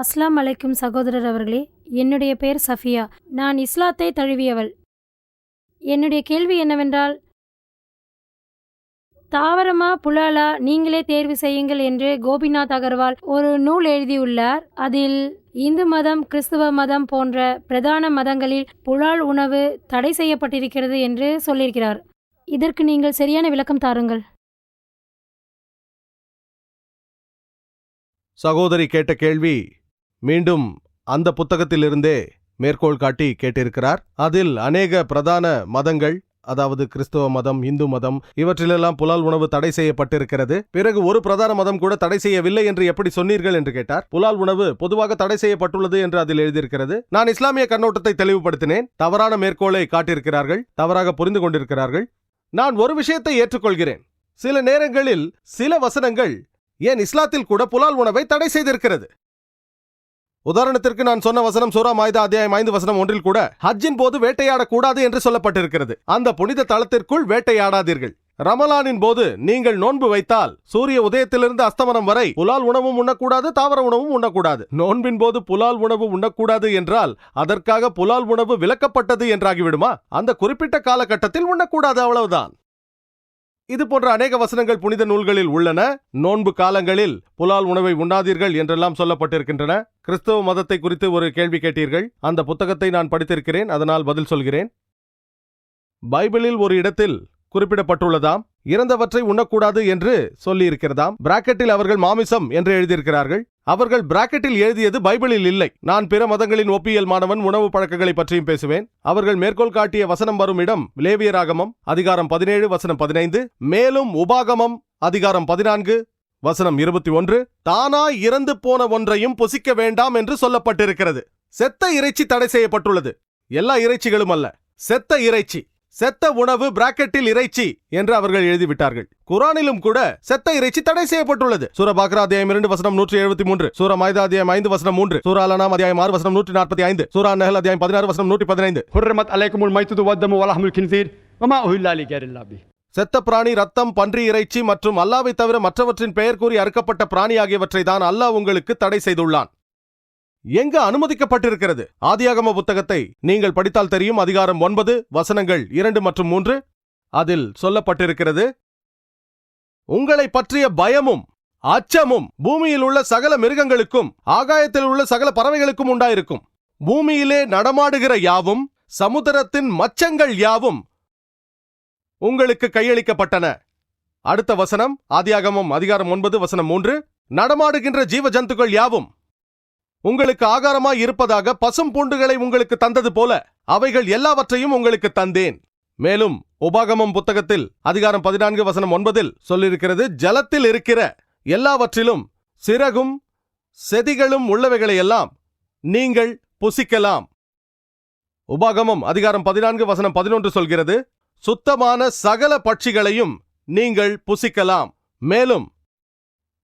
அஸ்லாம் அலைக்கும் சகோதரர் அவர்களே என்னுடைய பெயர் சஃபியா. நான் இஸ்லாத்தை தழுவியவள். என்னுடைய கேள்வி என்னவென்றால் தாவரமா புலாலா நீங்களே தேர்வு செய்யுங்கள் என்று கோபிநாத் அகர்வால் ஒரு நூல் எழுதியுள்ளார். அதில் இந்து மதம் கிறிஸ்துவ மதம் போன்ற பிரதான மதங்களில் புலால் உணவு தடை செய்யப்பட்டிருக்கிறது என்று சொல்லியிருக்கிறார். இதற்கு நீங்கள் சரியான விளக்கம் தாருங்கள். சகோதரி கேட்ட கேள்வி மீண்டும் அந்த புத்தகத்திலிருந்தே மேற்கோள் காட்டி கேட்டிருக்கிறார். அதில் அநேக பிரதான மதங்கள் அதாவது கிறிஸ்தவ மதம் இந்து மதம் இவற்றிலெல்லாம் புலால் உணவு தடை செய்யப்பட்டிருக்கிறது. பிறகு ஒரு பிரதான மதம் கூட தடை செய்யவில்லை என்று எப்படி சொன்னீர்கள் என்று கேட்டார். புலால் உணவு பொதுவாக தடை செய்யப்பட்டுள்ளது என்று அதில் எழுதியிருக்கிறது. நான் இஸ்லாமிய கண்ணோட்டத்தை தெளிவுபடுத்தினேன். தவறான மேற்கோளை காட்டியிருக்கிறார்கள் தவறாக புரிந்து கொண்டிருக்கிறார்கள். நான் ஒரு விஷயத்தை ஏற்றுக்கொள்கிறேன். சில நேரங்களில் சில வசனங்கள் ஏன் இஸ்லாத்தில் கூட புலால் உணவை தடை செய்திருக்கிறது? உதாரணத்திற்கு நான் சொன்ன வசனம் சூரா மாய்தா அத்தியாயம் ஐந்து வசனம் ஒன்றில் கூட ஹஜ்ஜின் போது வேட்டையாடக்கூடாது என்று சொல்லப்பட்டிருக்கிறது. அந்த புனித தளத்திற்குள் வேட்டையாடாதீர்கள். ரமலானின் போது நீங்கள் நோன்பு வைத்தால் சூரிய உதயத்திலிருந்து அஸ்தமனம் வரை புலால் உணவும் உண்ணக்கூடாது தாவர உணவும் உண்ணக்கூடாது. நோன்பின் போது புலால் உணவு உண்ணக்கூடாது என்றால் அதற்காக புலால் உணவு விலக்கப்பட்டது என்றாகிவிடுமா? அந்த குறிப்பிட்ட காலகட்டத்தில் உண்ணக்கூடாது அவ்வளவுதான். இது போன்ற அநேக வசனங்கள் புனித நூல்களில் உள்ளன. நோன்பு காலங்களில் புலால் உணவை உண்ணாதீர்கள் என்றெல்லாம் சொல்லப்பட்டிருக்கின்றன. கிறிஸ்தவ மதத்தை குறித்து ஒரு கேள்வி கேட்டீர்கள். அந்த புத்தகத்தை நான் படித்திருக்கிறேன் அதனால் பதில் சொல்கிறேன். பைபிளில் ஒரு இடத்தில் குறிப்பிடப்பட்டுள்ளதாம் இறந்தவற்றை உண்ணக்கூடாது என்று சொல்லியிருக்கிறதாம். பிராக்கெட்டில் அவர்கள் மாமிசம் என்று எழுதியிருக்கிறார்கள். அவர்கள் பிராக்கெட்டில் எழுதியது பைபிளில் இல்லை. நான் பிற மதங்களின் ஒப்பியல் மாணவன் உணவு பழக்கங்களை பற்றியும் பேசுவேன். அவர்கள் மேற்கோள் காட்டிய வசனம் வரும் இடம் லேவியராகமம் அதிகாரம் பதினேழு வசனம் பதினைந்து மேலும் உபாகமம் அதிகாரம் பதினான்கு வசனம் இருபத்தி ஒன்று தானாய் இறந்து போன ஒன்றையும் புசிக்க வேண்டாம் என்று சொல்லப்பட்டிருக்கிறது. செத்த இறைச்சி தடை செய்யப்பட்டுள்ளது. எல்லா இறைச்சிகளும் அல்ல. செத்த இறைச்சி. செத்த உணவு பிராக்கெட்டில் இறைச்சி என்று அவர்கள் எழுதிவிட்டார்கள். குரானிலும் கூட செத்த இறைச்சி தடை செய்யப்பட்டுள்ளது. சூர பாக்ராத்தியாயம் இரண்டு வசனம் நூற்றி எழுபத்தி மூன்று சூர மாய்தாத்தியாயம் ஐந்து வசனம் மூன்று சூர அலனாம் அத்தியாயம் ஆறு வசனம் நூற்றி நாற்பத்தி ஐந்து சூரா நகல் அத்தியாயம் பதினாறு வசனம் நூற்றி பதினைந்து. ஹுர்ரமத் அலைக்குமுல் மைத்துது வத்தமு வலஹமுல் கின்சீர். வமா உஹில்லாலி கேரில்லாபி. செத்த பிராணி ரத்தம் பன்றி இறைச்சி மற்றும் அல்லாவை தவிர மற்றவற்றின் பெயர் கூறி அறுக்கப்பட்ட பிராணி ஆகியவற்றை தான் அல்லாஹ் உங்களுக்கு தடை செய்துள்ளான். எங்கு அனுமதிக்கப்பட்டிருக்கிறது? ஆதியாகம புத்தகத்தை நீங்கள் படித்தால் தெரியும். அதிகாரம் ஒன்பது வசனங்கள் இரண்டு மற்றும் மூன்று. அதில் சொல்லப்பட்டிருக்கிறது உங்களை பற்றிய பயமும் அச்சமும் பூமியில் உள்ள சகல மிருகங்களுக்கும் ஆகாயத்தில் உள்ள சகல பறவைகளுக்கும் உண்டாயிருக்கும். பூமியிலே நடமாடுகிற யாவும் சமுத்திரத்தின் மச்சங்கள் யாவும் உங்களுக்கு கையளிக்கப்பட்டன. அடுத்த வசனம் ஆதியாகமம் அதிகாரம் ஒன்பது வசனம் மூன்று. நடமாடுகின்ற ஜீவ ஜந்துக்கள் யாவும் உங்களுக்கு ஆகாரமாய் இருப்பதாக பசும் பூண்டுகளை உங்களுக்கு தந்தது போல அவைகள் எல்லாவற்றையும் உங்களுக்கு தந்தேன். மேலும் உபாகமம் புத்தகத்தில் அதிகாரம் பதினான்கு வசனம் ஒன்பதில் சொல்லியிருக்கிறது ஜலத்தில் இருக்கிற எல்லாவற்றிலும் சிறகும் செதிகளும் உள்ளவைகளையெல்லாம் நீங்கள் புசிக்கலாம். உபாகமம் அதிகாரம் பதினான்கு வசனம் பதினொன்று சொல்கிறது சுத்தமான சகல பட்சிகளையும் நீங்கள் புசிக்கலாம். மேலும்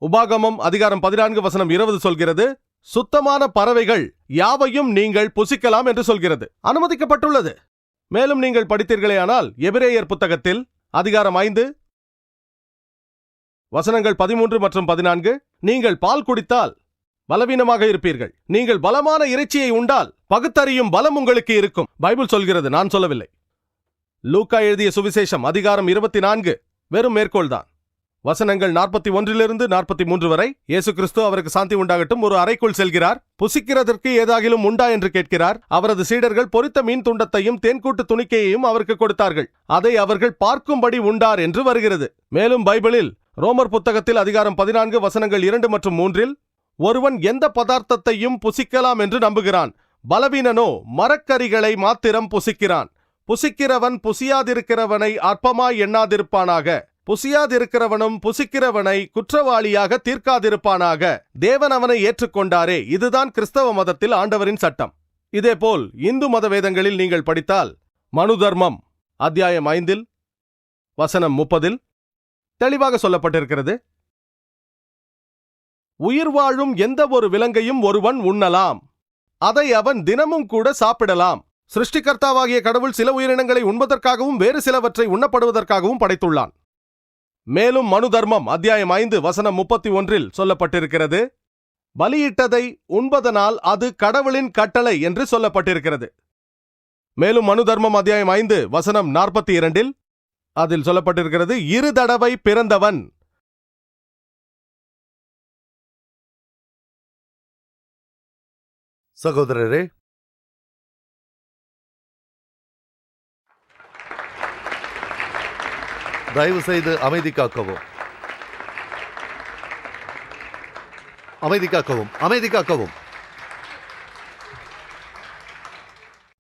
உபாகமம் அதிகாரம் பதினான்கு வசனம் இருபது சொல்கிறது சுத்தமான பறவைகள் யாவையும் நீங்கள் புசிக்கலாம் என்று சொல்கிறது. அனுமதிக்கப்பட்டுள்ளது. மேலும் நீங்கள் படித்தீர்களேயானால் எபிரேயர் புத்தகத்தில் அதிகாரம் ஐந்து வசனங்கள் பதிமூன்று மற்றும் பதினான்கு நீங்கள் பால் குடித்தால் பலவீனமாக இருப்பீர்கள். நீங்கள் பலமான இறைச்சியை உண்டால் பகுத்தறியும் பலம் உங்களுக்கு இருக்கும். பைபிள் சொல்கிறது நான் சொல்லவில்லை. லூக்கா எழுதிய சுவிசேஷம் அதிகாரம் இருபத்தி நான்கு வெறும் மேற்கோள்தான். வசனங்கள் நாற்பத்தி ஒன்றிலிருந்து நாற்பத்தி மூன்று வரை. இயேசு கிறிஸ்து அவருக்கு சாந்தி உண்டாகட்டும். ஒரு அறைக்குள் செல்கிறார். புசிக்கிறதற்கு ஏதாகிலும் உண்டா என்று கேட்கிறார். அவரது சீடர்கள் பொரித்த மீன் துண்டத்தையும் தேன்கூட்டு துணிக்கையையும் அவருக்கு கொடுத்தார்கள். அதை அவர்கள் பார்க்கும்படி உண்டார் என்று வருகிறது. மேலும் பைபிளில் ரோமர் புத்தகத்தில் அதிகாரம் பதினான்கு வசனங்கள் இரண்டு மற்றும் மூன்றில் ஒருவன் எந்த பதார்த்தத்தையும் புசிக்கலாம் என்று நம்புகிறான். பலவீனனோ மரக்கரிகளை மாத்திரம் புசிக்கிறான். புசிக்கிறவன் புசியாதிருக்கிறவனை அற்பமாய் எண்ணாதிருப்பானாக. புசியாதிருக்கிறவனும் புசிக்கிறவனை குற்றவாளியாக தீர்க்காதிருப்பானாக. தேவன் அவனை ஏற்றுக்கொண்டாரே. இதுதான் கிறிஸ்தவ மதத்தில் ஆண்டவரின் சட்டம். இதேபோல் இந்து மத வேதங்களில் நீங்கள் படித்தால் மனு தர்மம் அத்தியாயம் ஐந்தில் வசனம் முப்பதில் தெளிவாக சொல்லப்பட்டிருக்கிறது. உயிர் வாழும் எந்த ஒரு விலங்கையும் ஒருவன் உண்ணலாம். அதை அவன் தினமும் கூட சாப்பிடலாம். சிருஷ்டிகர்த்தாவாகிய கடவுள் சில உயிரினங்களை உண்பதற்காகவும் வேறு சிலவற்றை உண்ணப்படுவதற்காகவும் படைத்துள்ளான். மேலும் மனு தர்மம் அத்தியாயம் ஐந்து வசனம் முப்பத்தி ஒன்றில் சொல்லப்பட்டிருக்கிறது. பலியிட்டதை உண்பதனால் அது கடவுளின் கட்டளை என்று சொல்லப்பட்டிருக்கிறது. மேலும் மனு தர்மம் அத்தியாயம் ஐந்து வசனம் நாற்பத்தி இரண்டில் அதில் சொல்லப்பட்டிருக்கிறது இரு தடவை பிறந்தவன். சகோதரரே தயவு செய்து அமைதி காக்கவும். அமைதி காக்கவும் அமைதி காக்கவும்.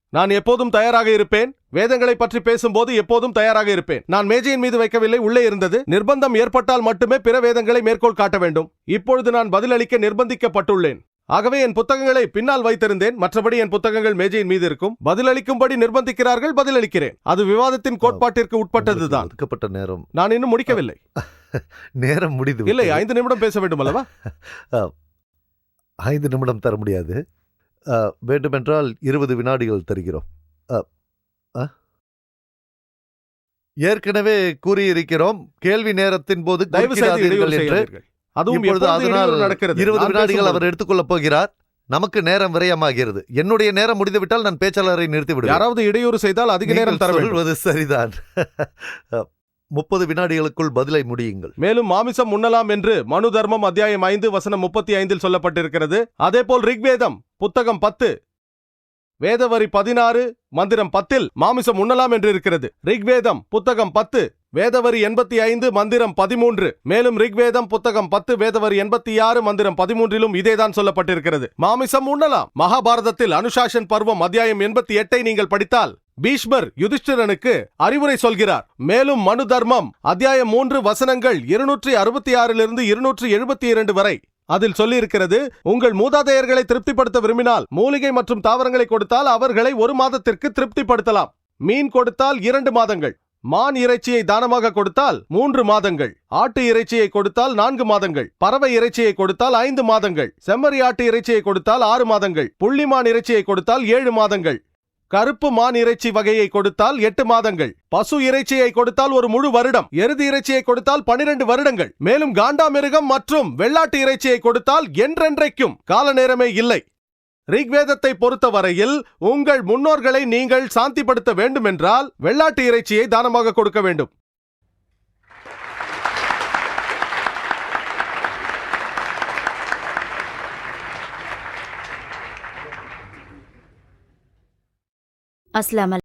நான் எப்போதும் தயாராக இருப்பேன். வேதங்களை பற்றி பேசும்போது எப்போதும் தயாராக இருப்பேன். நான் மேஜையின் மீது வைக்கவில்லை உள்ளே இருந்தது. நிர்பந்தம் ஏற்பட்டால் மட்டுமே பிற வேதங்களை மேற்கோள் காட்ட வேண்டும். இப்பொழுது நான் பதிலளிக்க நிர்பந்திக்கப்பட்டுள்ளேன். ஆகவே என் புத்தகங்களை பின்னால் வைத்திருந்தேன். மற்றபடி என் புத்தகங்கள் மேஜையின் மீது இருக்கும். பதிலளிக்கும்படி நிர்பந்திக்கிறார்கள் பதிலளிக்கிறேன். அது விவாதத்தின் கோட்பாட்டிற்கு உட்பட்டதுதான். ஒதுக்கப்பட்ட நேரம். நான் இன்னும் முடிக்கவில்லை. நேரம் முடிந்து இல்லை. ஐந்து நிமிடம் பேச வேண்டும் அல்லவா? ஐந்து நிமிடம் தர முடியாது. வேண்டுமென்றால் இருபது வினாடிகள் தருகிறோம்? ஏற்கனவே கூறியிருக்கிறோம் கேள்வி நேரத்தின் போது என்று. அதுவும் அதனால் நடக்கிறது. இருபது வினாடிகள். அவர் எடுத்துக்கொள்ளப் போகிறார். நமக்கு நேரம் விரயமாகிறது. என்னுடைய நேரம் முடிந்துவிட்டால் நான் பேச்சாளரை நிறுத்தி விடுவேன். யாராவது இடையூறு செய்தால் அதிக நேரம் தர சொல்வது சரிதான். முப்பது வினாடிகளுக்குள் பதிலை முடியுங்கள். மேலும் மாமிசம் உண்ணலாம் என்று மனு தர்மம் அத்தியாயம் ஐந்து வசனம் முப்பத்தி ஐந்தில் சொல்லப்பட்டிருக்கிறது. அதேபோல் ரிக்வேதம் புத்தகம் பத்து வேதவரி பதினாறு மந்திரம் பத்தில் மாமிசம் உண்ணலாம் என்று இருக்கிறது. ரிக்வேதம் புத்தகம் பத்து வேதவரி எண்பத்தி ஐந்து மந்திரம் பதிமூன்று. மேலும் ரிக்வேதம் புத்தகம் பத்து வேதவரி எண்பத்தி ஆறு மந்திரம் பதிமூன்றிலும் இதேதான் சொல்லப்பட்டிருக்கிறது. மாமிசம் உண்ணலாம். மகாபாரதத்தில் அனுசாசன் பருவம் அத்தியாயம் எண்பத்தி எட்டை நீங்கள் படித்தால் பீஷ்மர் யுதிஷ்டிரனுக்கு அறிவுரை சொல்கிறார். மேலும் மனு தர்மம் அத்தியாயம் மூன்று வசனங்கள் இருநூற்றி அறுபத்தி ஆறிலிருந்து இருநூற்றி எழுபத்தி இரண்டு வரை அதில் சொல்லியிருக்கிறது உங்கள் மூதாதையர்களை திருப்திப்படுத்த விரும்பினால் மூலிகை மற்றும் தாவரங்களை கொடுத்தால் அவர்களை ஒரு மாதத்திற்கு திருப்திப்படுத்தலாம். மீன் கொடுத்தால் இரண்டு மாதங்கள். மான் இறைச்சியை தானமாக கொடுத்தால் மூன்று மாதங்கள். ஆட்டு இறைச்சியை கொடுத்தால் நான்கு மாதங்கள். பறவை இறைச்சியை கொடுத்தால் ஐந்து மாதங்கள். செம்மறி ஆட்டு இறைச்சியை கொடுத்தால் ஆறு மாதங்கள். புள்ளிமான் இறைச்சியை கொடுத்தால் ஏழு மாதங்கள். கருப்பு மான் இறைச்சி வகையை கொடுத்தால் எட்டு மாதங்கள் பசு இறைச்சியை கொடுத்தால் ஒரு முழு வருடம் எருது இறைச்சியை கொடுத்தால் பனிரெண்டு வருடங்கள் மேலும் காண்டாமிருகம் மற்றும் வெள்ளாட்டு இறைச்சியை கொடுத்தால் என்றென்றைக்கும் கால நேரமே இல்லை. ரிக்வேதத்தை பொறுத்தவரையில் உங்கள் முன்னோர்களை நீங்கள் சாந்திப்படுத்த வேண்டுமென்றால் வெள்ளாட்டு இறைச்சியை தானமாக கொடுக்க வேண்டும். அஸ்லாம்